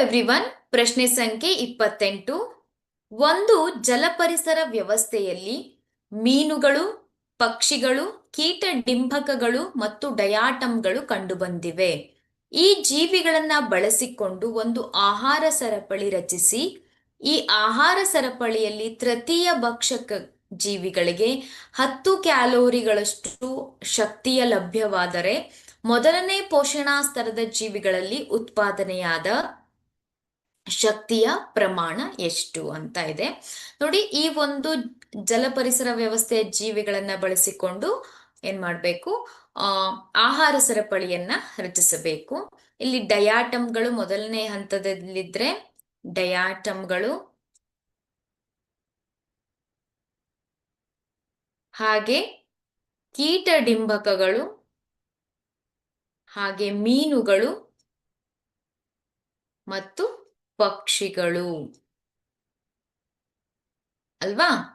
Everyone ಪ್ರಶ್ನೆ ಸಂಖ್ಯೆ ಇಪ್ಪತ್ತೆಂಟು. ಒಂದು ಜಲಪರಿಸರ ವ್ಯವಸ್ಥೆಯಲ್ಲಿ ಮೀನುಗಳು, ಪಕ್ಷಿಗಳು ಕೀಟ ಡಿಂಬಕಗಳು ಮತ್ತು ಡಯಾಟಮ್ಗಳು ಕಂಡುಬಂದಿವೆ. ಈ ಜೀವಿಗಳನ್ನ ಬಳಸಿಕೊಂಡು ಒಂದು ಆಹಾರ ಸರಪಳಿ ರಚಿಸಿ, ಈ ಆಹಾರ ಸರಪಳಿಯಲ್ಲಿ ತೃತೀಯ ಭಕ್ಷಕ ಜೀವಿಗಳಿಗೆ ಹತ್ತು ಕ್ಯಾಲೋರಿಗಳಷ್ಟು ಶಕ್ತಿಯ ಲಭ್ಯವಾದರೆ, ಮೊದಲನೇ ಪೋಷಣಾ ಸ್ತರದ ಜೀವಿಗಳಲ್ಲಿ ಉತ್ಪಾದನೆಯಾದ ಶಕ್ತಿಯ ಪ್ರಮಾಣ ಎಷ್ಟು ಅಂತ ಇದೆ. ನೋಡಿ, ಈ ಒಂದು ಜಲ ಪರಿಸರ ವ್ಯವಸ್ಥೆಯ ಜೀವಿಗಳನ್ನ ಬಳಸಿಕೊಂಡು ಏನ್ ಮಾಡ್ಬೇಕು? ಆಹಾರ ಸರಪಳಿಯನ್ನ ರಚಿಸಬೇಕು. ಇಲ್ಲಿ ಡಯಾಟಮ್ಗಳು ಮೊದಲನೇ ಹಂತದಲ್ಲಿದ್ರೆ ಡಯಾಟಮ್ಗಳು ಹಾಗೆ ಕೀಟ ಡಿಂಬಕಗಳು ಹಾಗೆ ಮೀನುಗಳು ಮತ್ತು ಪಕ್ಷಿಗಳು. ಅಲ್ವಾ?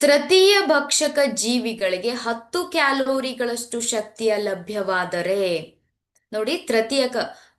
ತೃತೀಯ ಭಕ್ಷಕ ಜೀವಿಗಳಿಗೆ ಹತ್ತು ಕ್ಯಾಲೋರಿಗಳಷ್ಟು ಶಕ್ತಿಯ ಲಭ್ಯವಾದರೆ, ನೋಡಿ ತೃತೀಯ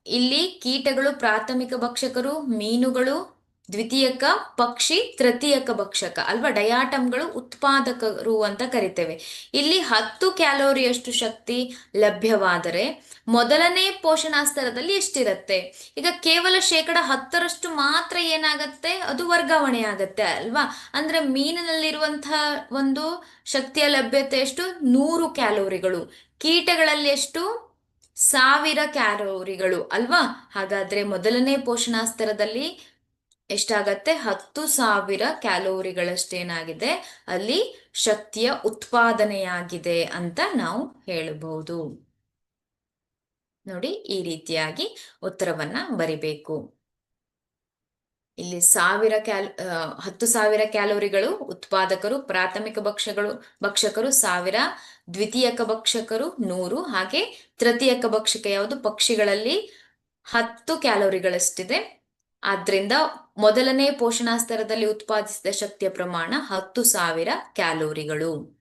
ಇಲ್ಲಿ ಕೀಟಗಳು ಪ್ರಾಥಮಿಕ ಭಕ್ಷಕರು, ಮೀನುಗಳು ದ್ವಿತೀಯಕ ಪಕ್ಷಿ, ತೃತೀಯಕ ಭಕ್ಷಕ ಅಲ್ವಾ? ಡಯಾಟಮ್ಗಳು ಉತ್ಪಾದಕರು ಅಂತ ಕರಿತೇವೆ. ಇಲ್ಲಿ ಹತ್ತು ಕ್ಯಾಲೋರಿಯಷ್ಟು ಶಕ್ತಿ ಲಭ್ಯವಾದರೆ ಮೊದಲನೇ ಪೋಷಣಾ ಸ್ತರದಲ್ಲಿ ಎಷ್ಟಿರುತ್ತೆ? ಈಗ ಕೇವಲ ಶೇಕಡ ಹತ್ತರಷ್ಟು ಮಾತ್ರ ಏನಾಗತ್ತೆ? ಅದು ವರ್ಗಾವಣೆ ಆಗತ್ತೆ ಅಲ್ವಾ? ಅಂದ್ರೆ ಮೀನಿನಲ್ಲಿರುವಂತಹ ಒಂದು ಶಕ್ತಿಯ ಲಭ್ಯತೆ ಎಷ್ಟು? ನೂರು ಕ್ಯಾಲೋರಿಗಳು. ಕೀಟಗಳಲ್ಲಿ ಎಷ್ಟು? ಸಾವಿರ ಕ್ಯಾಲೋರಿಗಳು ಅಲ್ವಾ? ಹಾಗಾದ್ರೆ ಮೊದಲನೇ ಪೋಷಣಾ ಸ್ತರದಲ್ಲಿ ಎಷ್ಟಾಗತ್ತೆ? ಹತ್ತು ಸಾವಿರ ಕ್ಯಾಲೋರಿಗಳಷ್ಟೇನಾಗಿದೆ? ಅಲ್ಲಿ ಶಕ್ತಿಯ ಉತ್ಪಾದನೆಯಾಗಿದೆ ಅಂತ ನಾವು ಹೇಳಬಹುದು. ನೋಡಿ, ಈ ರೀತಿಯಾಗಿ ಉತ್ತರವನ್ನ ಬರಿಬೇಕು. ಇಲ್ಲಿ ಸಾವಿರ ಕ್ಯಾಲ್ ಹತ್ತು ಸಾವಿರ ಕ್ಯಾಲೋರಿಗಳು, ಉತ್ಪಾದಕರು, ಪ್ರಾಥಮಿಕ ಭಕ್ಷಗಳು ಭಕ್ಷಕರು ಸಾವಿರ, ದ್ವಿತೀಯಕ ಭಕ್ಷಕರು ನೂರು, ಹಾಗೆ ತೃತೀಯಕ ಭಕ್ಷಕ ಯಾವುದು? ಪಕ್ಷಿಗಳಲ್ಲಿ ಹತ್ತು ಕ್ಯಾಲೋರಿಗಳಷ್ಟಿದೆ. ಆದ್ರಿಂದ ಮೊದಲನೇ ಪೋಷಣಾ ಸ್ತರದಲ್ಲಿ ಉತ್ಪಾದಿಸಿದ ಶಕ್ತಿಯ ಪ್ರಮಾಣ ಹತ್ತು ಸಾವಿರ ಕ್ಯಾಲೋರಿಗಳು.